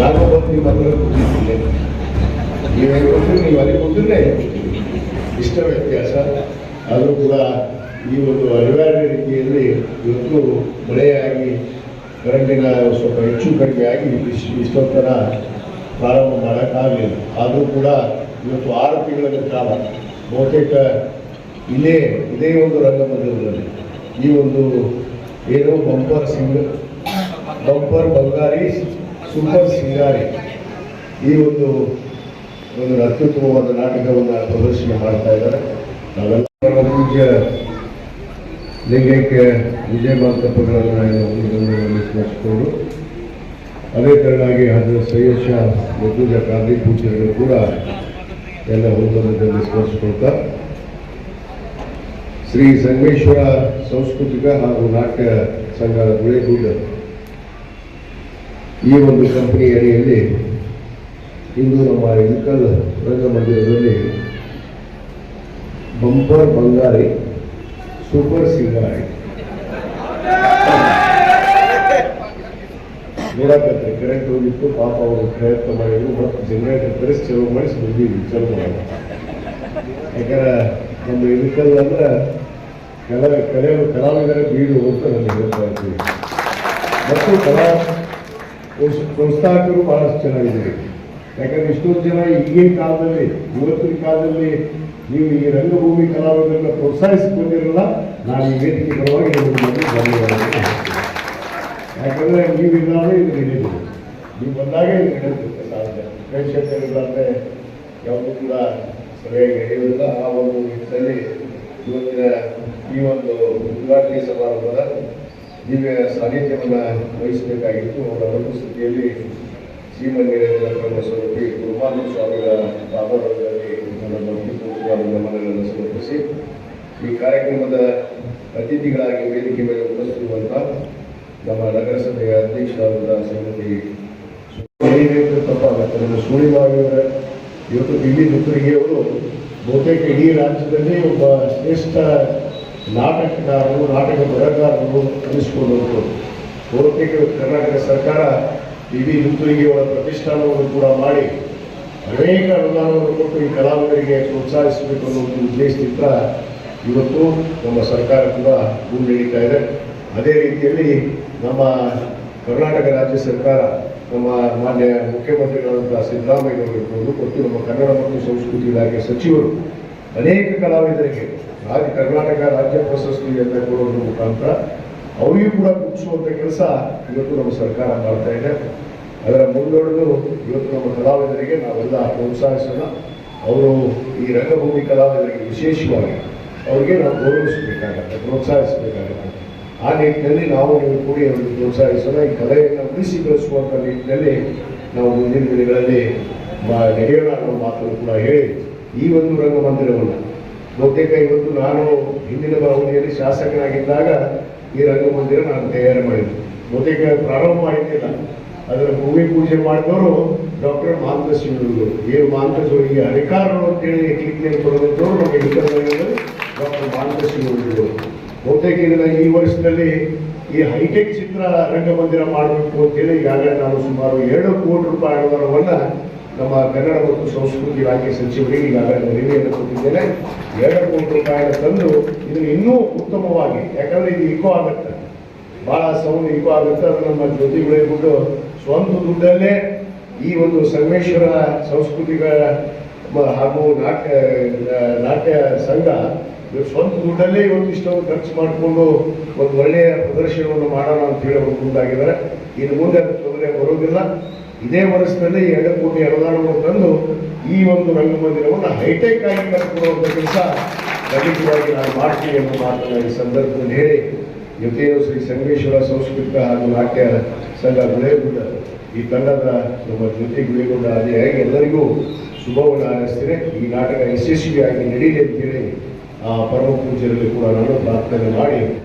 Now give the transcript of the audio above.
ನಾನು ಬಂದು ನಿಮ್ಮ ಹತ್ರ ಕೂತಿದ್ದೀನಿ ನೀವು ಬಂದು ನೀವು ಅಲ್ಲಿ ಕೂತಿದ್ರೆ ಇಷ್ಟ ವ್ಯತ್ಯಾಸ ಆದರೂ ಕೂಡ ಈ ಒಂದು ಅನಿವಾರ್ಯ ರೀತಿಯಲ್ಲಿ ಇವತ್ತು ಮಳೆಯಾಗಿ ಕರೆಂಟಿನ ಸ್ವಲ್ಪ ಹೆಚ್ಚು ಕಡಿಮೆ ಆಗಿ ಇಷ್ಟು ಇಷ್ಟೊತ್ತರ ಪ್ರಾರಂಭ ಮಾಡೋಕ್ಕಾಗಲಿಲ್ಲ ಆದರೂ ಕೂಡ ಇವತ್ತು ಆರು ತಿಂಗಳ ಕಾಲ ಬಹುತೇಕ ಇಲ್ಲೇ ಇದೇ ಒಂದು ರಂಗಮಂದಿರದಲ್ಲಿ ಈ ಒಂದು ಏನು ಬಂಪರ್ ಸಿಂಗ್ ಬಂಪರ್ ಬಂಗಾರಿ ಸೂಪರ್ ಸಿಂಗಾರಿ. ಈ ಒಂದು ಒಂದು ಅತ್ಯುತ್ತಮವಾದ ನಾಟಕವನ್ನು ಪ್ರದರ್ಶನ ಮಾಡ್ತಾ ಇದ್ದಾರೆ. ನಾವೆಲ್ಲ ಪೂಜ್ಯ ಲಿಂಗೈಕ್ಯ ವಿಜಯ ಮಾತಪ್ಪಗಳನ್ನು ಸ್ಮರಿಸಿಕೊಂಡು, ಅದೇ ತೆರನಾಗಿ ಅದರ ಸೈಯದ್ ಶಾ ಮದ್ದೂಜ ಪೂಜ್ಯರು ಕೂಡ ಎಲ್ಲ ಹೋದಲ್ಲಿ ಸ್ಮರಿಸಿಕೊಳ್ತಾ, ಶ್ರೀ ಸಂಗಮೇಶ್ವರ ಸಾಂಸ್ಕೃತಿಕ ಹಾಗೂ ನಾಟ್ಯ ಸಂಘದ ಗುಳೇಗೂಡ ಈ ಒಂದು ಕಂಪನಿ ಅಡಿಯಲ್ಲಿ ಇಂದು ನಮ್ಮ ಇಳಕಲ್ ರಂಗಮಂದಿರದಲ್ಲಿ ಬಂಪರ್ ಬಂಗಾರಿ ಸೂಪರ್ ಸಿಂಗಾರಿ. ನೋಡಕತ್ರಿ ಕರೆಂಟ್ ಹೋಗಿತ್ತು, ಪಾಪ ಅವರು ಪ್ರಯತ್ನ ಮಾಡಿದ್ರು, ಮತ್ತು ಜನರೇಟರ್ ತರಿಸಿ ಚಲೋ ಮಾಡಿ ಬಂದೀವಿ ಚಲೋ ಮಾಡಿ ಯಾಕಂದ್ರೆ ನಮ್ಮ ಇಳಕಲ್ ಅಂದ್ರೆ ಕಲೆ ಕಲೆ ಕಲಾವಿದರ ಬೀಡು ಅಂತ ಹೇಳ್ತಾ ಇರ್ತೀವಿ ಮತ್ತು ಕಲಾ ಪ್ರೋತ್ಸಾಹಕರು ಬಹಳಷ್ಟು ಚೆನ್ನಾಗಿದೆ ಯಾಕಂದ್ರೆ ಇಷ್ಟೊಂದು ಜನ ಈಗಿನ ಕಾಲದಲ್ಲಿ, ಇವತ್ತಿನ ಕಾಲದಲ್ಲಿ ನೀವು ಈ ರಂಗಭೂಮಿ ಕಲಾವಿದರನ್ನ ಪ್ರೋತ್ಸಾಹಿಸಿಕೊಂಡಿರಲ್ಲ ನಾನು ಈ ವೇದಿಕೆ ಪರವಾಗಿ ನಿಮಗೆ ಧನ್ಯವಾದ. ಯಾಕಂದ್ರೆ ನೀವು ಇಲ್ಲಾಂದ್ರೆ ಇದು ನಡೆಯುತ್ತೆ ನೀವು ಬಂದಾಗ ಇದು ನಡೆಯುತ್ತೆ ಸಾಧ್ಯ. ಪ್ರೇಕ್ಷಕರಿಲ್ಲಾಂದ್ರೆ ಯಾವುದೂ ಕೂಡ ಸರಿಯಾಗಿ ನಡೆಯುವುದಿಲ್ಲ. ಆ ಒಂದು ನಿಟ್ಟಿನಲ್ಲಿ ಇವತ್ತಿನ ಈ ಒಂದು ಉದ್ಘಾಟನೆ ಸಮಾರಂಭದ ದಿವ್ಯ ಸಾನ್ನಿಧ್ಯವನ್ನು ವಹಿಸಬೇಕಾಗಿತ್ತು. ಅವರ ಅನುಪಸ್ಥಿತಿಯಲ್ಲಿ ಶ್ರೀಮಂದಿರದ ಸ್ವರೂಪಿ ಗುರುಮಾನ ಸ್ವಾಮಿಗಳ ಪಾದಗಳಲ್ಲಿ ನನ್ನ ಭಕ್ತಿಪೂರ್ವಕವಾದ ನಮನಗಳನ್ನು ಸಮರ್ಪಿಸಿ, ಈ ಕಾರ್ಯಕ್ರಮದ ಅತಿಥಿಗಳಾಗಿ ವೇದಿಕೆ ಮೇಲೆ ಉಪಸ್ಥಿತಿರುವಂಥ ನಮ್ಮ ನಗರಸಭೆಯ ಅಧ್ಯಕ್ಷರಾದಂಥ ಶ್ರೀಮತಿ ತಪ್ಪಾಗುತ್ತೆ ನಮ್ಮ ಸುಳಿಮಾವಿಯವರ ಇವತ್ತು ದಿಲ್ಲಿ ಅವರು ಬಹುತೇಕ ಇಡೀ ರಾಜ್ಯದಲ್ಲಿ ಒಬ್ಬ ಶ್ರೇಷ್ಠ ನಾಟಕಕಾರರು ನಾಟಕ ಬರಹಗಾರರು ಅನಿಸಿಕೊಂಡವರು ಬಹುತೇಕ ಕರ್ನಾಟಕ ಸರ್ಕಾರ ಇಡೀ ದುತ್ತರಿಗೆಯವರ ಪ್ರತಿಷ್ಠಾನವನ್ನು ಕೂಡ ಮಾಡಿ ಅನೇಕ ಅನುದಾನವನ್ನು ಕೊಟ್ಟು ಈ ಕಲಾವಿದರಿಗೆ ಪ್ರೋತ್ಸಾಹಿಸಬೇಕು ಅನ್ನೋ ಒಂದು ಉದ್ದೇಶದಿಂದ ಇವತ್ತು ನಮ್ಮ ಸರ್ಕಾರ ಕೂಡ ಮುನ್ನಡೀತಾ ಇದೆ. ಅದೇ ರೀತಿಯಲ್ಲಿ ನಮ್ಮ ಕರ್ನಾಟಕ ರಾಜ್ಯ ಸರ್ಕಾರ, ನಮ್ಮ ಮಾನ್ಯ ಮುಖ್ಯಮಂತ್ರಿಗಳಾದಂತಹ ಸಿದ್ದರಾಮಯ್ಯನವರು ಇರ್ಬೋದು, ಮತ್ತು ನಮ್ಮ ಕನ್ನಡ ಮತ್ತು ಸಂಸ್ಕೃತಿ ಇಲಾಖೆ ಸಚಿವರು ಅನೇಕ ಕಲಾವಿದರಿಗೆ ರಾಜ್ಯ ಕರ್ನಾಟಕ ರಾಜ್ಯ ಪ್ರಶಸ್ತಿಯನ್ನು ಕೊಡೋದ್ರ ಮುಖಾಂತರ ಅವರಿಗೂ ಕೂಡ ಮುಗಿಸುವಂಥ ಕೆಲಸ ಇವತ್ತು ನಮ್ಮ ಸರ್ಕಾರ ಮಾಡ್ತಾ ಇದೆ. ಅದರ ಮುಂದೊಡೆದು ಇವತ್ತು ನಮ್ಮ ಕಲಾವಿದರಿಗೆ ನಾವೆಲ್ಲ ಪ್ರೋತ್ಸಾಹಿಸೋಣ. ಅವರು ಈ ರಂಗಭೂಮಿ ಕಲಾವಿದರಿಗೆ ವಿಶೇಷವಾಗಿ ಅವರಿಗೆ ನಾವು ಗೌರವಿಸಬೇಕಾಗತ್ತೆ, ಪ್ರೋತ್ಸಾಹಿಸಬೇಕಾಗತ್ತೆ. ಆ ನಿಟ್ಟಿನಲ್ಲಿ ನಾವು ನೀವು ಕೂಡಿ ಅವರಿಗೆ ಪ್ರೋತ್ಸಾಹಿಸೋಣ. ಈ ಕಲೆಯನ್ನು ಉಳಿಸಿ ಬೆಳೆಸುವಂಥ ನಿಟ್ಟಿನಲ್ಲಿ ನಾವು ಮುಂದಿನ ದಿನಗಳಲ್ಲಿ ನಡೆಯೋಣ ಅನ್ನೋ ಮಾತನ್ನು ಕೂಡ ಹೇಳಿ ಈ ಒಂದು ರಂಗಮಂದಿರವನ್ನು ಬಹುತೇಕ ಇವತ್ತು ನಾನು ಹಿಂದಿನ ಭಾವನೆಯಲ್ಲಿ ಶಾಸಕನಾಗಿದ್ದಾಗ ಈ ರಂಗಮಂದಿರ ನಾನು ತಯಾರು ಮಾಡಿದ್ದೆ. ಬಹುತೇಕ ಪ್ರಾರಂಭ ಮಾಡಿದ್ದಿಲ್ಲ ಅದರ ಭೂಮಿ ಪೂಜೆ ಮಾಡಿದವರು ಡಾಕ್ಟರ್ ಮಾಂತ ಶಿವರು ಏನು ಮಾಂತ ಶಿವರಿಗೆ ಅಂತ ಅಂತೇಳಿ ಕೀರ್ತಿಯನ್ನು ಕೊಡುವಂಥವ್ರು ನಮ್ಮ ಇಡಕಲ್ನಲ್ಲಿ ಡಾಕ್ಟರ್ ಮಾಂತ ಶಿವರು ಬಹುತೇಕ ಇದನ್ನ ಈ ವರ್ಷದಲ್ಲಿ ಈ ಹೈಟೆಕ್ ಚಿತ್ರ ರಂಗಮಂದಿರ ಮಾಡಬೇಕು ಅಂತೇಳಿ ಈಗಾಗಲೇ ನಾನು ಸುಮಾರು ಎರಡು ಕೋಟಿ ರೂಪಾಯಿ ಅನುದಾನವನ್ನು ನಮ್ಮ ಕನ್ನಡ ಮತ್ತು ಸಂಸ್ಕೃತಿ ಇಲಾಖೆ ಸಚಿವರಿಗೆ ಈಗಾಗಲೇ ಮನವಿಯನ್ನು ಕೊಟ್ಟಿದ್ದೇನೆ. ಎರಡು ಕೋಟಿ ರೂಪಾಯಿನ ತಂದು ಇದನ್ನು ಇನ್ನೂ ಉತ್ತಮವಾಗಿ, ಯಾಕಂದ್ರೆ ಇದು ಇಕೋ ಆಗುತ್ತೆ. ಬಹಳ ಸೌಂಡ್ ಇಕೋ ಆಗುತ್ತೆ, ಅದು ನಮ್ಮ ಬಿಟ್ಟು ಸ್ವಂತ ದುಡ್ಡಲ್ಲೇ ಈ ಒಂದು ಸಂಗಮೇಶ್ವರ ಸಂಸ್ಕೃತಿಗಳ ಹಾಗೂ ನಾಟ್ಯ ನಾಟ್ಯ ಸಂಘ ಸ್ವಂತ ದುಡ್ಡಲ್ಲೇ ಇವತ್ತು ಇಷ್ಟೊಂದು ಖರ್ಚು ಮಾಡಿಕೊಂಡು ಒಂದು ಒಳ್ಳೆಯ ಪ್ರದರ್ಶನವನ್ನು ಮಾಡೋಣ ಅಂತ ಹೇಳಿ ಅವರು ಮುಂದಾಗಿದ್ದಾರೆ. ಇನ್ನು ಮುಂದೆ ಅದು ತೊಂದರೆ ಬರೋದಿಲ್ಲ. ಇದೇ ವರ್ಷದಲ್ಲಿ ಎರಡು ಕೋಟಿ ಅನುದಾನವನ್ನು ತಂದು ಈ ಒಂದು ರಂಗಮಂದಿರವನ್ನು ಹೈಟೆಕ್ ಆಗಿ ಕಟ್ಕೊಡುವಂಥ ಕೆಲಸ ಖಂಡಿತವಾಗಿ ನಾನು ಮಾಡ್ತೀನಿ ಎಂಬ ಮಾತನ್ನು ಈ ಸಂದರ್ಭದಲ್ಲಿ ಹೇಳಿ ಜೊತೆಯು ಶ್ರೀ ಸಂಗೇಶ್ವರ ಸಾಂಸ್ಕೃತಿಕ ಹಾಗೂ ನಾಟ್ಯ ಸಂಘ ಗುಳೇಗುಡ್ಡ ಈ ತಂಡದ ನಮ್ಮ ಜೊತೆ ಗುಳೇಗುಡ್ಡ ಆದಿಯಾಗಿ ಎಲ್ಲರಿಗೂ ಶುಭವನ್ನು ಹಾರೈಸ್ತೇನೆ. ಈ ನಾಟಕ ಯಶಸ್ವಿಯಾಗಿ ನಡೀಲಿ ಅಂತೇಳಿ ಆ ಪರಮ ಪೂಜೆಯಲ್ಲಿ ಕೂಡ ನಾನು ಪ್ರಾರ್ಥನೆ ಮಾಡಿ